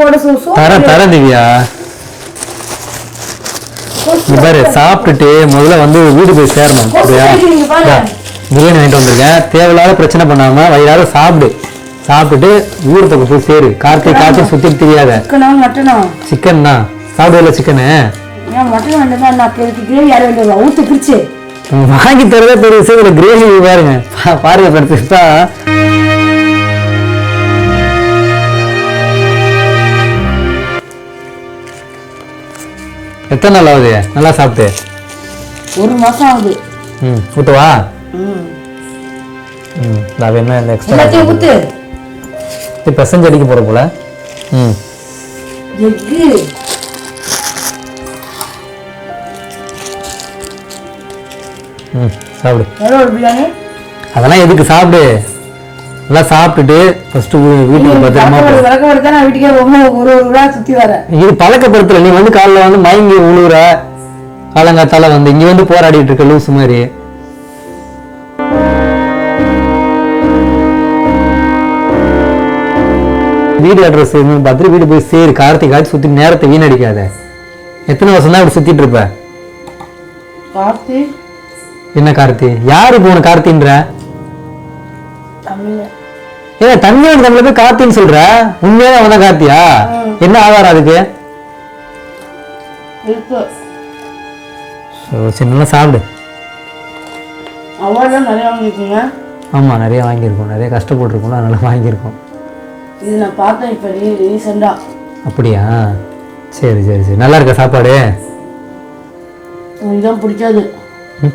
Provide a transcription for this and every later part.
போட so so தர தர திவ்யா. பாரு சாப்பிட்டுட்டு முதல்ல வந்து வீடு போய் சேரணும். பிரியாணி வாங்கிட்டு வந்திருக்கேன். தேவையில்லாத பிரச்சனை பண்ணாம வயிறார சாப்பிடு. சாப்பிட்டுட்டு ஊர் பக்கம் போய் சேரு. கார்த்திகை கார்த்திகை சுத்தி தெரியாத. சிக்கனா தான் சாப்பிடுவல சிக்கனு? வாங்கி தரதே பெரிய விஷயம் கிரேவி பாருங்க. பாருங்க படுத்துட்டா எத்தனை நாள் ஆகுது? நல்லா சாப்பிட்டு. ஒரு மாசம் ஆகுது. ம் ஊட்டுவா? ம். ம் நான் வேணுமா இந்த எக்ஸ்ட்ரா ஊத்து. இப்போ பெசஞ்சு அடிக்க போகிற போல. ம். எக்கு. ம் சாப்பிடு. அதெல்லாம் எதுக்கு? சாப்பிடு. நல்லா சாப்பிட்டுட்டு ஃபஸ்ட்டு வீட்டுக்கு பத்திரமா நான் வீட்டுக்கே ஒரு ஒரு விழா சுத்தி வரேன் இது பழக்கப்படுத்தல. நீ வந்து காலைல வந்து மயங்கி உழுவுற காலங்காத்தால வந்து இங்க வந்து போராடிட்டு இருக்க லூசு மாதிரி. வீடு அட்ரஸ் பார்த்துட்டு வீடு போய் சேரு கார்த்திக் காட்சி சுத்தி நேரத்தை வீணடிக்காத. எத்தனை வருஷம் தான் இப்படி சுத்திட்டு இருப்ப? கார்த்தி? என்ன கார்த்தி? யாரு உனக்கு கார்த்தின்ற? ஏன் தண்ணியோட தமிழ போய் கார்த்தின்னு சொல்ற? உண்மையான அவன் தான் கார்த்தியா என்ன ஆதாரம் அதுக்கு? நல்லா சாப்பிடு. அவார்ட்லாம் நிறைய வாங்கியிருக்கீங்க? ஆமாம் நிறைய வாங்கியிருக்கோம். நிறைய கஷ்டப்பட்டுருக்கோம் அதனால வாங்கியிருக்கோம். இது நான் பார்த்தேன் இப்போ ரீசெண்டாக அப்படியா? சரி சரி சரி. நல்லா இருக்கா சாப்பாடு? எனக்கு தான் பிடிக்காது.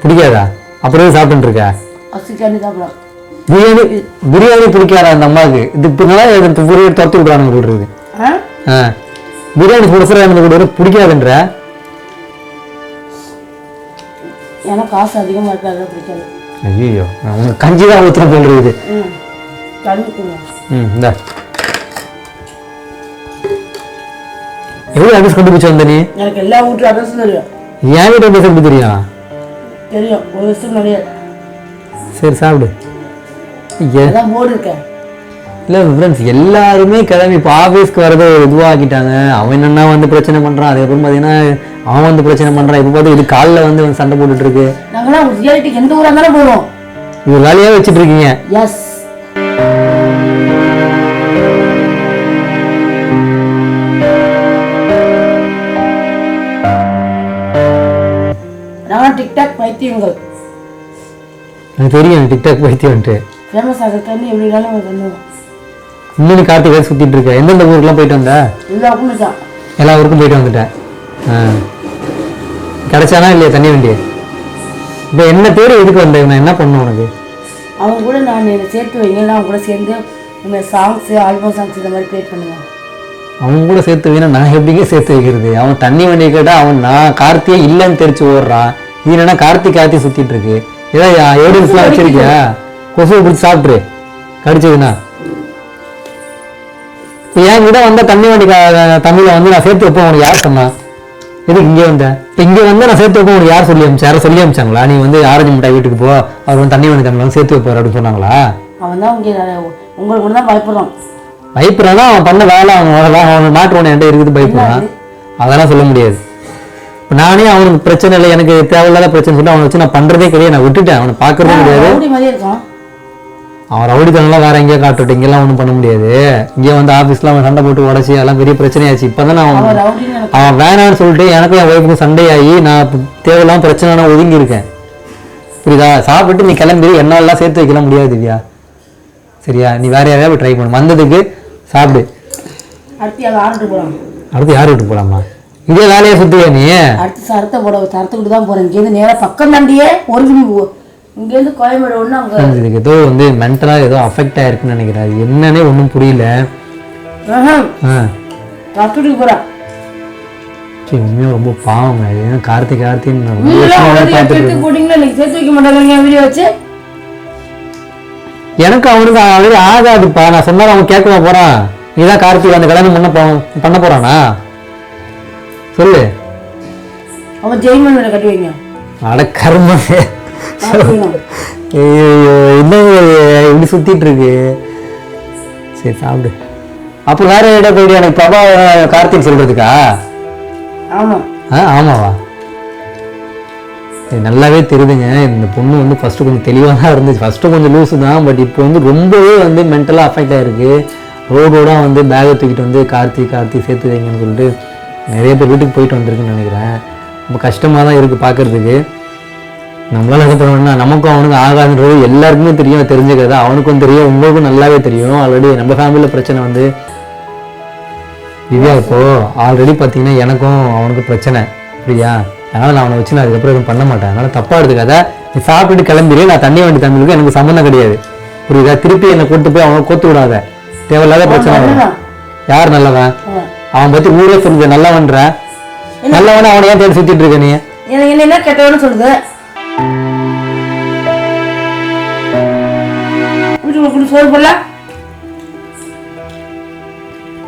பிடிக்காதா? அப்படியே சாப்பிட்டு இருக்க? அசிக்காண்டி சாப்பிடலாம். பிரியாணி பிரியாணி பிடிக்காதா அந்த அம்மாவுக்கு. இது இப்போ நல்லா எடுத்து பிரியாணி துரத்து விடுறானுங்க போடுறது ஆ? பிரியாணி புதுசாக எனக்கு கூட பிடிக்காதுன்ற. எனக்கு காசு அதிகமாக இருக்காது பிடிக்காது. ஐயோ உங்க கஞ்சி தான் ஊற்றுற போல் இருக்குது. ம். இந்த. எவ்வளோ அட்ரஸ் கண்டுபிடிச்சு வந்த நீ? எனக்கு எல்லா வீட்டு அட்ரஸும் தெரியும். என் வீட்டு அட்ரஸ் எப்படி தெரியும்? தெரியும். ஒரு வருஷம் நிறைய சரி சாப்பிடு. இருக்கேன் இல்லை ஃப்ரெண்ட்ஸ் எல்லாருமே கிளம்பி இப்போ ஆஃபீஸ்க்கு வரதை ஒரு இதுவாக்கிட்டாங்க அவன் என்னென்னா வந்து பிரச்சனை பண்ணுறான் அதுக்கப்புறம் பார்த்தீங்கன்னா அவன் வந்து பிரச்சனை பண்ணுறான் இப்போ பார்த்து இது காலில் வந்து வந்து சண்டை போட்டுட்டு இருக்கு நாங்களாம் ரியாலிட்டிக்கு எந்த ஊராக இருந்தாலும் போடுவோம். இது வேலையாக வச்சுட்டு இருக்கீங்க. எஸ் நாங்கள் டிக்டாக் பைத்தியங்கள். எனக்கு தெரியும் டிக்டாக் பைத்தியம்ட்டு ஃபேமஸ் ஆகிறதுக்கு எப்படி வேணாலும் பண்ணுவோம்? இன்னும் கார்த்திகை சுற்றிட்டு இருக்க. எந்தெந்த ஊருக்குலாம் போயிட்டு வந்த? எல்லா ஊருக்கும் தான். எல்லா ஊருக்கும் போயிட்டு வந்துட்டேன் ஆ. கிடைச்சானா இல்லையா தண்ணி வண்டி? இப்போ என்ன பேர் எதுக்கு வந்த? நான் என்ன பண்ணும் உனக்கு? அவங்க கூட நான் என்னை சேர்த்து வைங்க. நான் அவங்க கூட சேர்ந்து இந்த சாங்ஸ் ஆல்பம் சாங்ஸ் இந்த மாதிரி ப்ளே பண்ணுவேன் அவன் கூட சேர்த்து வைனா நான் எப்படிங்க சேர்த்து வைக்கிறது? அவன் தண்ணி வண்டியை கேட்டால் அவன் நான் கார்த்தியே இல்லைன்னு தெரிச்சு ஓடுறான். இது என்னன்னா கார்த்திக் கார்த்தி சுத்திட்டு இருக்கு. ஏதாவது எவிடன்ஸ்லாம் வச்சிருக்கியா? கொசுவை பிடிச்சி சாப்பிட்ரு கடிச்சதுன்னா. இப்போ என் கூட வந்த தண்ணி வண்டி தமிழை வந்து நான் சேர்த்து வைப்பேன் உனக்கு யார் சொன்னா? எதுக்கு இங்கே வந்த? இப்போ இங்கே வந்து நான் சேர்த்து வைப்பேன் உனக்கு யார் சொல்லி அமிச்சா? யாரும் சொல்லி அமிச்சாங்களா? நீ வந்து ஆரஞ்சு மிட்டாய் வீட்டுக்கு போ அவர் வந்து தண்ணி வண்டி தமிழ் வந்து சேர்த்து வைப்பார் அப்படின்னு சொன்னாங்களா? அவன் தான் உங்களுக்கு தான் பயப்படுறான். பயப்படுறானா? அவன் பண்ண வேலை அவன் வேலை அவன் மாற்று ஒன்று என்கிட்ட இருக்குது பயப்படுறான். அதெல்லாம் சொல்ல முடியாது. இப்போ நானே அவனுக்கு பிரச்சனை இல்லை எனக்கு தேவையில்லாத பிரச்சனை சொல்லி அவனை வச்சு நான் பண்ணுறதே கிடையாது. நான் விட்டுட்டேன் அவனை பார்க்கறதே கிடையாது. அவன் ரவுடித்தனம்லாம் வேற எங்கேயோ காட்டுட்டு இங்கெல்லாம் ஒன்றும் பண்ண முடியாது. இங்கே வந்து ஆஃபீஸ்லாம் அவன் சண்டை போட்டு உடச்சி அதெல்லாம் பெரிய பிரச்சனையாச்சு. இப்போ தான் அவன் அவன் வேணான்னு சொல்லிட்டு எனக்கும் என் ஒய்ஃபுக்கும் சண்டையாகி நான் தேவையில்லாம பிரச்சனை நான் ஒதுங்கி இருக்கேன். புரியுதா? சாப்பிட்டு நீ கிளம்பி என்னாலலாம் சேர்த்து வைக்கலாம் முடியாது திவ்யா. சரியா? நீ வேற யாரையாவது ட்ரை பண்ணு. வந்ததுக்கு சாப்பிடு. அடுத்து போகலாம் யார் விட்டு போலாமா? இதே வேலையை சுத்துவியா நீ? அடுத்து சரத்தை போட சரத்துக்கிட்டு தான் போகிறேன் இங்கேருந்து நேராக பக்கம் தாண்டியே ஒரு இங்கேருந்து கோயம்பேடு ஒன்று அங்கே இதுக்கு ஏதோ வந்து மென்டலாக ஏதோ அஃபெக்ட் ஆயிருக்குன்னு நினைக்கிறேன். அது என்னன்னே ஒன்றும் புரியல. சரத்துக்கிட்டு போகிறேன் சரி உண்மையாக ரொம்ப பாவங்க. ஏன்னா கார்த்திக் கார்த்தின்னு போட்டிங்களா? இன்னைக்கு சேர்த்து வைக்க மாட்டாங்க வீடியோ வச்சு. எனக்கு அவனுக்கு அது ஆகாதுப்பா. நான் சொன்னாலும் அவன் கேட்கவா போறான் இதான் கார்த்திக் அந்த கல்யாணம் பண்ண போ பண்ண போறானா? சொல்லு. அவன் ஜெயிமன் மேலே கட்டி வைங்க. அட கர்மமே. என்னங்க இப்படி சுத்திட்டு இருக்கு சரி சாப்பிடு. அப்போ வேற இடம் போயிடு எனக்கு பிரபா கார்த்திக் சொல்றதுக்கா? ஆமா. ஆ ஆமாவா? நல்லாவே தெரியுதுங்க. இந்த பொண்ணு வந்து ஃபஸ்ட்டு கொஞ்சம் தெளிவாக தான் இருந்துச்சு. ஃபஸ்ட்டு கொஞ்சம் லூஸு தான் பட் இப்போ வந்து ரொம்பவே வந்து மென்டலாக அஃபெக்ட் ஆகிருக்கு ரோடோட வந்து பேகை தூக்கிட்டு வந்து கார்த்திக் கார்த்திக் சேர்த்து வைங்கன்னு சொல்லிட்டு நிறைய பேர் வீட்டுக்கு போயிட்டு வந்திருக்குன்னு நினைக்கிறேன். ரொம்ப கஷ்டமாக தான் இருக்குது பார்க்குறதுக்கு நம்மளால என்ன பண்ணணும்னா நமக்கும் அவனுக்கும் ஆகாதுன்றது எல்லாருக்குமே தெரியும் தெரிஞ்சுக்கிறதா. அவனுக்கும் தெரியும் உங்களுக்கும் நல்லாவே தெரியும். ஆல்ரெடி நம்ம ஃபேமிலியில் பிரச்சனை வந்து திவ்யா இப்போ ஆல்ரெடி பார்த்தீங்கன்னா எனக்கும் அவனுக்கும் பிரச்சனை. புரியா அதனால நான் அவனை வச்சு நான் அதுக்கப்புறம் எதுவும் பண்ண மாட்டேன். அதனால தப்பா எடுத்துக்காத. நீ சாப்பிட்டுட்டு கிளம்பிடு நான் தண்ணி வண்டி தம்பிக்கு எனக்கு சம்மந்தம் கிடையாது. புரியுதா? திருப்பி என்னை கூட்டு போய் அவனை கோத்து விடாத. தேவையில்லாத பிரச்சனை வரும். யார் நல்லவன். அவன் பத்தி ஊரே சொல்லுது. நல்லவன்ற. நல்லவன அவனை ஏன் தேடி சுத்திட்டு இருக்க நீ? என்ன கெட்டவன்னு சொல்லுது? வீட்டுக்குள்ள சோறு போடல?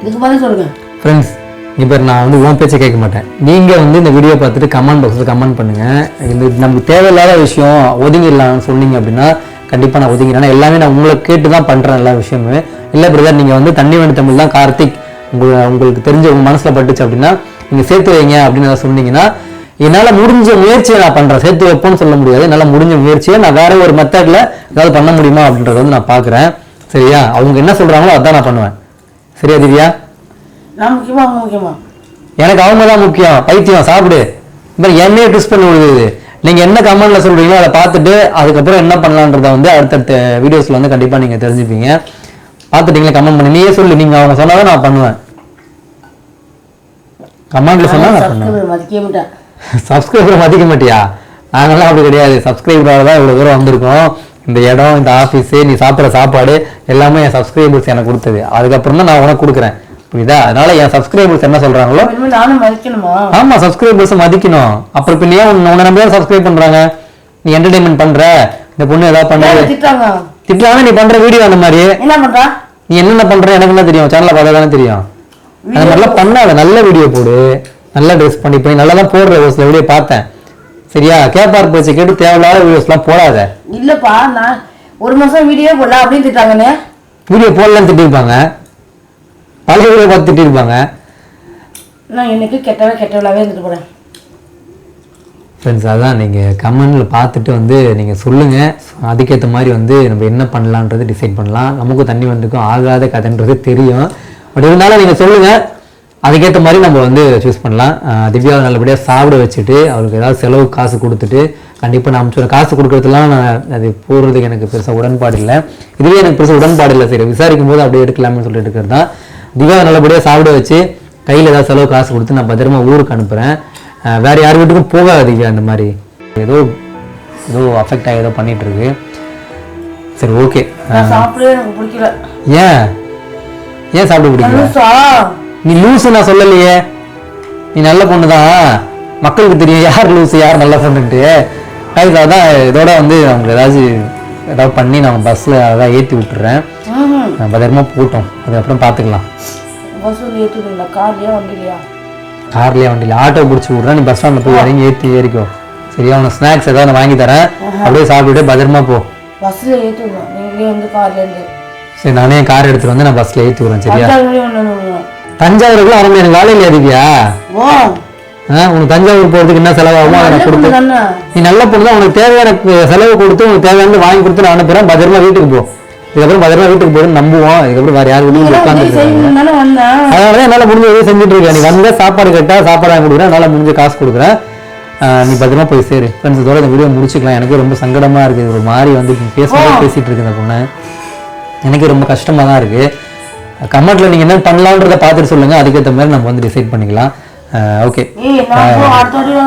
இதுக்கு பதில் சொல்லுங்க. ஃப்ரெண்ட்ஸ் இப்போ நான் வந்து உன் பேச்சை கேட்க மாட்டேன். நீங்கள் வந்து இந்த வீடியோ பார்த்துட்டு கமெண்ட் பாக்ஸில் கமெண்ட் பண்ணுங்கள் இது நமக்கு தேவையில்லாத விஷயம் ஒதுங்கிடலாம்னு சொன்னீங்க அப்படின்னா கண்டிப்பாக நான் ஒதுங்கிறேன் எல்லாமே நான் உங்களை கேட்டு தான் பண்ணுறேன் எல்லா விஷயமுமே. இல்லை பிரதர் நீங்கள் வந்து தண்ணி வண்டி தமிழ் தான் கார்த்திக். உங்க உங்களுக்கு தெரிஞ்ச உங்கள் மனசில் பட்டுச்சு அப்படின்னா நீங்கள் சேர்த்து வைங்க அப்படின்னு ஏதாவது சொன்னீங்கன்னா என்னால் முடிஞ்ச முயற்சியை நான் பண்ணுறேன் சேர்த்து வைப்போம்னு சொல்ல முடியாது. என்னால் முடிஞ்ச முயற்சியை நான் வேற ஒரு மெத்தடில் ஏதாவது பண்ண முடியுமா அப்படின்றத வந்து நான் பார்க்குறேன். சரியா? அவங்க என்ன சொல்கிறாங்களோ அதான் நான் பண்ணுவேன். சரியா திவ்யா? எனக்கு அவங்க தான் முக்கியம். பைத்தியம் சாப்பிடு. இப்போ என்னையே ட்விஸ்ட் பண்ணி விடுது நீங்க என்ன கமெண்ட்ல சொல்றீங்களோ அதை பார்த்துட்டு அதுக்கப்புறம் என்ன பண்ணலான்றத வந்து அடுத்தடுத்த வீடியோஸ்ல வந்து கண்டிப்பா நீங்க தெரிஞ்சுப்பீங்க. பார்த்துட்டீங்களா? கமெண்ட் பண்ணி. நீயே சொல்லு. நீங்க அவங்க சொன்னாதான் நான் பண்ணுவேன். கமெண்ட்ல சொன்னா நான் பண்ணுவேன். சப்ஸ்கிரைபர் மதிக்க மாட்டியா? நாங்கெல்லாம் அப்படி கிடையாது. சப்ஸ்கிரைபராக தான் இவ்வளோ தூரம் வந்திருக்கோம். இந்த இடம் இந்த ஆஃபீஸு நீ சாப்பிட்ற சாப்பாடு எல்லாமே என் சப்ஸ்கிரைபர்ஸ் எனக்கு கொடுத்தது. அதுக்கப்புறம் தான் நான் உனக்கு கொடுக்குறேன். புரியுதா? அதனால என் சப்ஸ்கிரைபர்ஸ் என்ன சொல்றாங்களோ? ஆமா சப்ஸ்கிரைபர்ஸ் மதிக்கணும். அப்புறம் பின்ன ஏன் உன்னை நம்பி தான் சப்ஸ்கிரைப் பண்றாங்க? நீ என்டர்டைன்மெண்ட் பண்ற? இந்த பொண்ணு ஏதாவது பண்ற திட்டாங்க நீ பண்ற வீடியோ அந்த மாதிரி. என்ன பண்றா? நீ என்னென்ன பண்ற? எனக்கு என்ன தெரியும்? சேனல்ல பார்த்தா தானே தெரியும். அந்த மாதிரிலாம் பண்ணாத. நல்ல வீடியோ போடு. நல்ல ட்ரெஸ் பண்ணி போய் நல்லா தான் போடுற ஒரு சில வீடியோ பார்த்தேன். சரியா? கேப்பார் பேச்சை கேட்டு தேவையில்லாத வீடியோஸ்லாம் போடாத. இல்லப்பா நான் ஒரு மாசம் வீடியோ போடல அப்படின்னு திட்டாங்கன்னு. வீடியோ போடலன்னு திட்டிருப்பாங்க. பழைய வீடியோ பார்த்து திட்டிருப்பாங்க. நான் எனக்கு கெட்டவே கெட்டவளாவே இருந்துட்டு போறேன். ஃப்ரெண்ட்ஸ் அதான் நீங்கள் கமெண்டில் பார்த்துட்டு வந்து நீங்கள் சொல்லுங்கள் அதுக்கேற்ற மாதிரி வந்து நம்ம என்ன பண்ணலான்றது டிசைட் பண்ணலாம். நமக்கும் தண்ணி வந்துக்கும் ஆகாத கதைன்றது தெரியும். பட் இருந்தாலும் நீங்கள் சொல்லுங்கள் அதுக்கேற்ற மாதிரி நம்ம வந்து சூஸ் பண்ணலாம். திவ்யாவை நல்லபடியாக சாப்பிட வச்சுட்டு அவருக்கு ஏதாவது செலவு காசு கொடுத்துட்டு கண்டிப்பாக நான் அனுப்பிச்சு காசு கொடுக்குறதுலாம் நான் அது போடுறதுக்கு எனக்கு பெருசாக உடன்பாடு இல்லை. இதுவே எனக்கு பெருசாக உடன்பாடு இல்லை. சரி விசாரிக்கும் போது அப்படியே எடுக்கலாம்னு சொல்லிட்டு இருக்கிறது தான். திவ்யாவை நல்லபடியாக சாப்பிட வச்சு கையில் ஏதாவது செலவு காசு கொடுத்து நான் பத்திரமா ஊருக்கு அனுப்புகிறேன் வேற யார் வீட்டுக்கும் போகாது திவ்யா அந்த மாதிரி. ஏதோ ஏதோ அஃபெக்ட் ஆகி ஏதோ பண்ணிட்டு இருக்கு. சரி ஓகே ஏன்? ஏன் சாப்பிட பிடிக்கல? நீ லூசு நான் சொல்லலையே. நீ நல்ல பொண்ணு தான் மக்களுக்கு தெரியும் யார் லூசு யார் நல்ல பொண்ணுன்ட்டு. கைஸ் அதான் இதோட வந்து அவங்க ஏதாச்சும் ஏதாவது பண்ணி நான் பஸ்ஸில் அதான் ஏற்றி விட்டுறேன். பத்திரமா போட்டோம் அதுக்கப்புறம் பார்த்துக்கலாம். கார்லையா வண்டியில் ஆட்டோ பிடிச்சி விட்றேன். நீ பஸ் ஸ்டாண்டில் போய் இறங்கி ஏற்றி ஏறிக்கோ. சரியா? உனக்கு ஸ்நாக்ஸ் ஏதாவது வாங்கி தரேன். அப்படியே சாப்பிட்டுட்டு பத்திரமா போ. பஸ்ஸில் ஏற்றிடுவோம் நீங்களே வந்து கார்லேருந்து சரி நானே கார் எடுத்துட்டு வந்து நான் பஸ்ஸில் ஏற்றி விட்றேன். சரியா? தஞ்சாவூருக்குலாம் வர எனக்கு வேலை இல்லையா திவ்யா ஓ. ஆ உனக்கு தஞ்சாவூர் போகிறதுக்கு என்ன செலவாகுமோ அதை கொடுத்து நீ நல்ல பொண்ணு தான் உனக்கு தேவையான செலவு கொடுத்து உனக்கு தேவையானது வாங்கி கொடுத்து நான் அனுப்புறேன். பத்திரமா வீட்டுக்கு போ. இதுக்கப்புறம் பத்திரமா வீட்டுக்கு போகணும்னு நம்புவோம். இதுக்கப்புறம் வேற யார் வீட்டுக்கு இதெல்லாம் உட்காந்து உதவி செய்யணும்னு தானே அதனால என்னால் முடிஞ்ச உதவி செஞ்சுட்டு இருக்கேன் நீ வந்தா சாப்பாடு கேட்டா சாப்பாடு வாங்கி கொடுக்குறேன் என்னால் முடிஞ்ச காசு கொடுக்குறேன். நீ பத்திரமா போய் சேரு. ஃப்ரெண்ட்ஸ் இதோட இந்த வீடியோ முடிச்சுக்கலாம். எனக்கு ரொம்ப சங்கடமா இருக்குது ஒரு மாதிரி வந்து பேசும்போது பேசிட்டு இருக்கு இந்த பொண்ணு. எனக்கு ரொம்ப கஷ்டமா தான் இருக்கு. கமெண்ட்ல நீங்க என்ன பண்ணலான்றதை பார்த்துட்டு சொல்லுங்க. அதுக்கேற்ற மாதிரி நம்ம வந்து டிசைட் பண்ணிக்கலாம். ஓகே